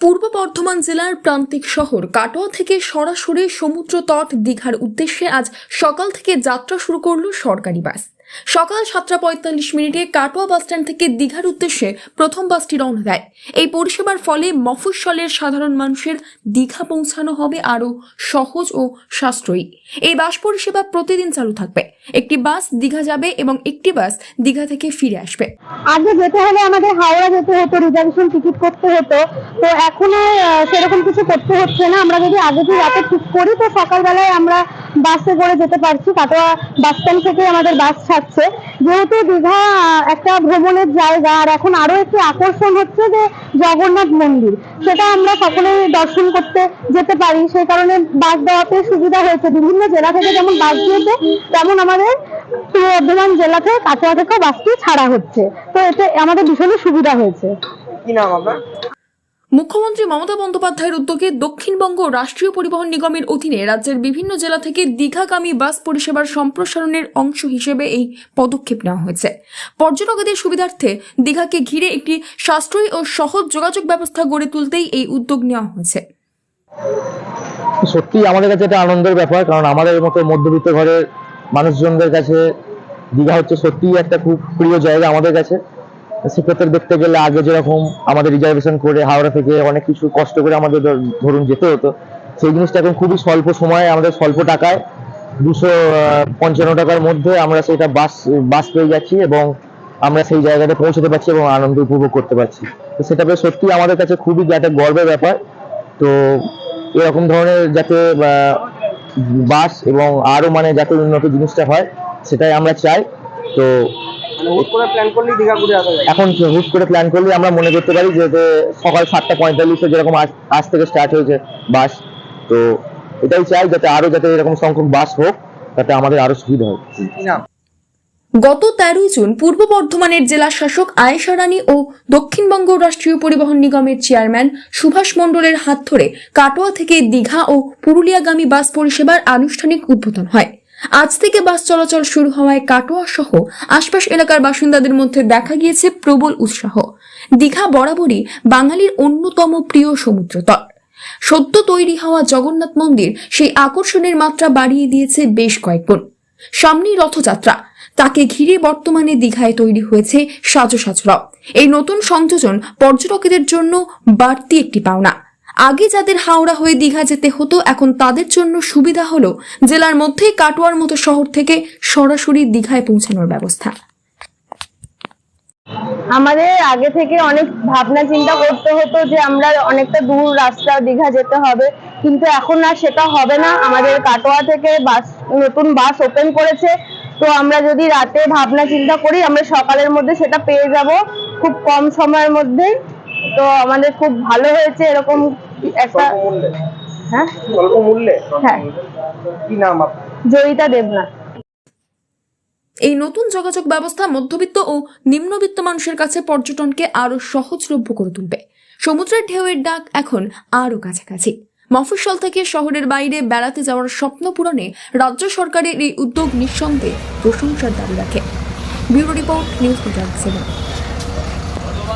পূর্ব বর্ধমান জেলার প্রান্তিক শহর কাটোয়া থেকে সরাসরি সমুদ্র তট দীঘার উদ্দেশ্যে আজ সকাল থেকে যাত্রা শুরু করল সরকারি বাস। সকাল সাতটা পঁয়তাল্লিশ মিনিটে কাটোয়া বাসস্ট্যান্ড থেকে দীঘার উদ্দেশ্যে প্রথম বাসটি রওনা দেয়। এই পরিষেবার ফলে মফস্বলের সাধারণ মানুষের দীঘা পৌঁছানো হবে আরও সহজ ও সাশ্রয়ী। এই বাস পরিষেবা প্রতিদিন চালু থাকবে। একটি বাস দীঘা যাবে এবং একটি বাস দীঘা থেকে ফিরে আসবে। আগে যেতে হলে আমাদের হাওড়া যেতে হতো রিজার্ভেশন টিকিট করতে হতো। তো এখনও সেরকম কিছু করতে হচ্ছে না। আমরা যদি আগে থেকে রাতে ঠিক করি, তো সকালবেলায় আমরা বাসে করে যেতে পারছি, কাটোয়া বাস স্ট্যান্ড থেকে আমাদের বাস ছাড়ছে। যেহেতু দীঘা একটা ভ্রমণের জায়গা, আর এখন আরও একটি আকর্ষণ হচ্ছে যে জগন্নাথ মন্দির। সেটা আমরা সকলেই দর্শন করতে যেতে পারি। সেই কারণে বাস দেওয়াতে সুবিধা হয়েছে। বিভিন্ন জেলা থেকে যেমন বাস দিয়েছে, তেমন আমাদের পূর্ব বর্ধমান জেলা থেকে কাটোয়া থেকেও বাসটি ছাড়া হচ্ছে। তো এতে আমাদের ভীষণই সুবিধা হয়েছে। কি নাম আপনার? মুখ্যমন্ত্রী মমতা বন্দ্যোপাধ্যায়ের উদ্যোগে দক্ষিণবঙ্গ রাষ্ট্রীয় পরিবহন নিগমের অধীনে রাজ্যের বিভিন্ন জেলা থেকে দীঘাগামী বাস পরিষেবার সম্প্রসারণের অংশ হিসেবে এই পদক্ষেপ নেওয়া হয়েছে। পর্যটকদের সুবিধার্থে দীঘাকে ঘিরে একটি সাশ্রয়ী ও সহজ যোগাযোগ ব্যবস্থা গড়ে তুলতেই এই উদ্যোগ নেওয়া হয়েছে। সত্যি আমাদের কাছে এটা আনন্দের ব্যাপার, কারণ আমাদের মতো মধ্যবিত্ত ঘরের মানুষজনদের কাছে দীঘা হচ্ছে সত্যিই একটা খুব প্রিয় জায়গা আমাদের কাছে। সেক্ষেত্রে দেখতে গেলে আগে যেরকম আমাদের রিজার্ভেশন করে হাওড়া থেকে অনেক কিছু কষ্ট করে আমাদের ধর- ধরুন যেতে হতো, সেই জিনিসটা এখন খুবই স্বল্প সময়ে আমাদের স্বল্প টাকায় দুশো পঞ্চান্ন টাকার মধ্যে আমরা সেটা বাস বাস পেয়ে যাচ্ছি এবং আমরা সেই জায়গাটা পৌঁছতে পারছি এবং আনন্দ উপভোগ করতে পারছি। তো সেটা সত্যি আমাদের কাছে খুবই একটা গর্বের ব্যাপার। তো এরকম ধরনের যাতে বাস এবং আরও মানে যাতে উন্নত জিনিসটা হয়, সেটাই আমরা চাই। তো মানে হুট করে প্ল্যান করলেই দীঘা ঘুরে আসা যায়। এখন হুট করে প্ল্যান করলে আমরা মনে করতে পারি যে যে সকাল সাতটা পঁয়তাল্লিশে যেরকম আজ আজ থেকে স্টার্ট হয়েছে বাস তো এটাই চাই যাতে আরও যাতে এরকম সংখ্যক বাস হোক তাতে আমাদের আরও সুবিধা হয় গত তেরোই জুন পূর্ব বর্ধমানের জেলা শাসক আয়েশা রানী ও দক্ষিণবঙ্গ রাষ্ট্রীয় পরিবহন নিগমের চেয়ারম্যান সুভাষ মণ্ডলের হাত ধরে কাটোয়া থেকে দীঘা ও পুরুলিয়াগামী বাস পরিষেবার আনুষ্ঠানিক উদ্বোধন হয়। আজ থেকে বাস চলাচল শুরু হওয়ায় কাটোয়া সহ আশপাশ এলাকার বাসিন্দাদের মধ্যে দেখা গিয়েছে প্রবল উৎসাহ। দীঘা বরাবরই বাঙালির অন্যতম প্রিয় সমুদ্রতট। সদ্য তৈরি হওয়া জগন্নাথ মন্দির সেই আকর্ষণের মাত্রা বাড়িয়ে দিয়েছে বেশ কয়েকগুণ। সামনেই রথযাত্রা। তাকে ঘিরে বর্তমানে দীঘায় তৈরি হয়েছে সাজো সাজরাও এই নতুন সংযোজন পর্যটকদের জন্য বাড়তি একটি পাওনা। আগে যাদের হাওড়া হয়ে দীঘা যেতে হতো, এখন তাদের জন্য সুবিধা হলো জেলার মধ্যেই কাটোয়ার মতো শহর থেকে সরাসরি দীঘায় পৌঁছানোর ব্যবস্থা। আমাদের আগে থেকে অনেক ভাবনা চিন্তা করতে হতো যে আমরা অনেকটা দূর রাস্তা দীঘা যেতে হবে, কিন্তু এখন আর সেটা হবে না। আমাদের কাটোয়া থেকে বাস, নতুন বাস ওপেন করেছে। তো আমরা যদি রাতে ভাবনা চিন্তা করি, আমরা সকালের মধ্যে সেটা পেয়ে যাব। খুব কম সময়ের মধ্যে তো আমাদের খুব ভালো হয়েছে এরকম একটা হ্যাঁ? স্বল্প মূল্যে হ্যাঁ। কি নাম আপনার? জয়িতা দেবনাথ। এই নতুন যোগাযোগ ব্যবস্থা মধ্যবিত্ত ও নিম্নবিত্ত মানুষের কাছে পর্যটনকে আরও সহজলভ্য করে তুলবে। সমুদ্রের ঢেউয়ের ডাক এখন আরও কাছাকাছি। মফস্বল থেকে শহরের বাইরে বেড়াতে যাওয়ার স্বপ্ন পূরণে রাজ্য সরকারের এই উদ্যোগ নিঃসন্দেহে প্রশংসার দাবি রাখে। Bureau report news seven.